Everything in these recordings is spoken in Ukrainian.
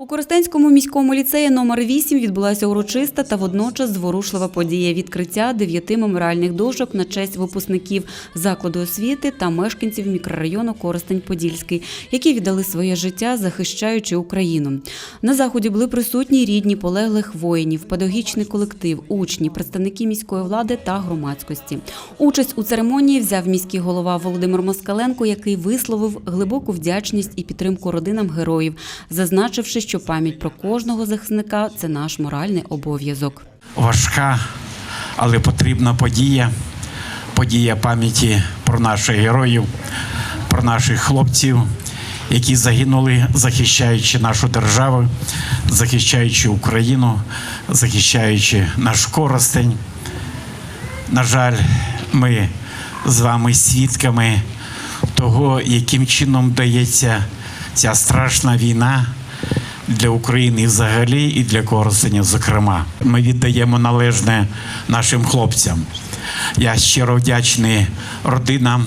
У Коростенському міському ліцеї номер 8 відбулася урочиста та водночас зворушлива подія відкриття дев'яти меморіальних дошок на честь випускників закладу освіти та мешканців мікрорайону Коростень-Подільський, які віддали своє життя, захищаючи Україну. На заході були присутні рідні полеглих воїнів, педагогічний колектив, учні, представники міської влади та громадськості. Участь у церемонії взяв міський голова Володимир Москаленко, який висловив глибоку вдячність і підтримку родинам героїв, зазначивши, що пам'ять про кожного захисника це наш моральний обов'язок. важка, але потрібна подія. Подія пам'яті про наших героїв, про наших хлопців, які загинули, захищаючи нашу державу, захищаючи Україну, захищаючи наш коростень. На жаль, ми з вами свідками того, яким чином дається ця страшна війна для України взагалі і для Коростеня, зокрема. Ми віддаємо належне нашим хлопцям. Я щиро вдячний родинам,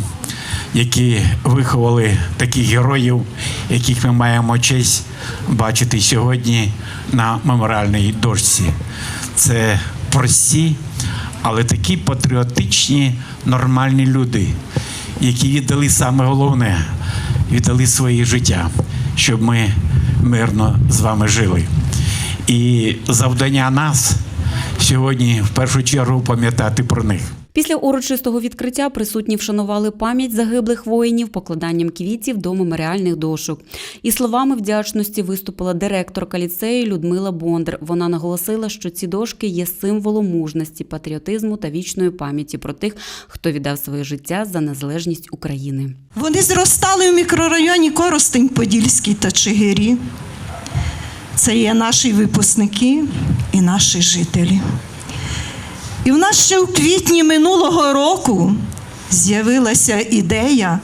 які виховали таких героїв, яких ми маємо честь бачити сьогодні на меморіальній дошці. Це прості, але такі патріотичні, нормальні люди, які віддали саме головне, віддали своє життя, щоб ми мирно з вами жили. І завдання нас сьогодні в першу чергу пам'ятати про них. Після урочистого відкриття присутні вшанували пам'ять загиблих воїнів покладанням квітів до меморіальних дошок. І словами вдячності виступила директорка ліцею Людмила Бондар. Вона наголосила, що ці дошки є символом мужності, патріотизму та вічної пам'яті про тих, хто віддав своє життя за незалежність України. Вони зростали в мікрорайоні Коростень Подільський та Чигирі. Це є наші випускники і наші жителі. І в нас ще у квітні минулого року з'явилася ідея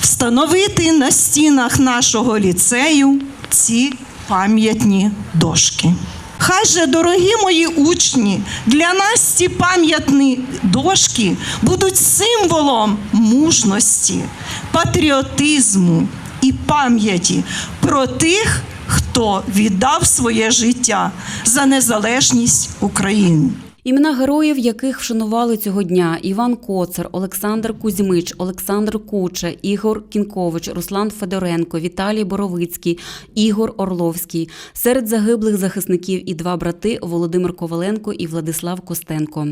встановити на стінах нашого ліцею ці пам'ятні дошки. Хай же, дорогі мої учні, для нас ці пам'ятні дошки будуть символом мужності, патріотизму і пам'яті про тих, хто віддав своє життя за незалежність України. Імена героїв, яких вшанували цього дня: Іван Коцар, Олександр Кузьмич, Олександр Куче, Ігор Кінкович, Руслан Федоренко, Віталій Боровицький, Ігор Орловський. Серед загиблих захисників і два брати Володимир Коваленко і Владислав Костенко.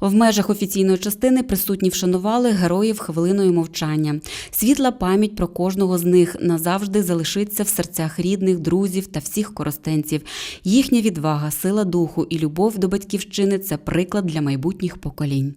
В межах офіційної частини присутні вшанували героїв хвилиною мовчання. Світла пам'ять про кожного з них назавжди залишиться в серцях рідних, друзів та всіх коростенців. Їхня відвага, сила духу і любов до батьківщини це приклад для майбутніх поколінь.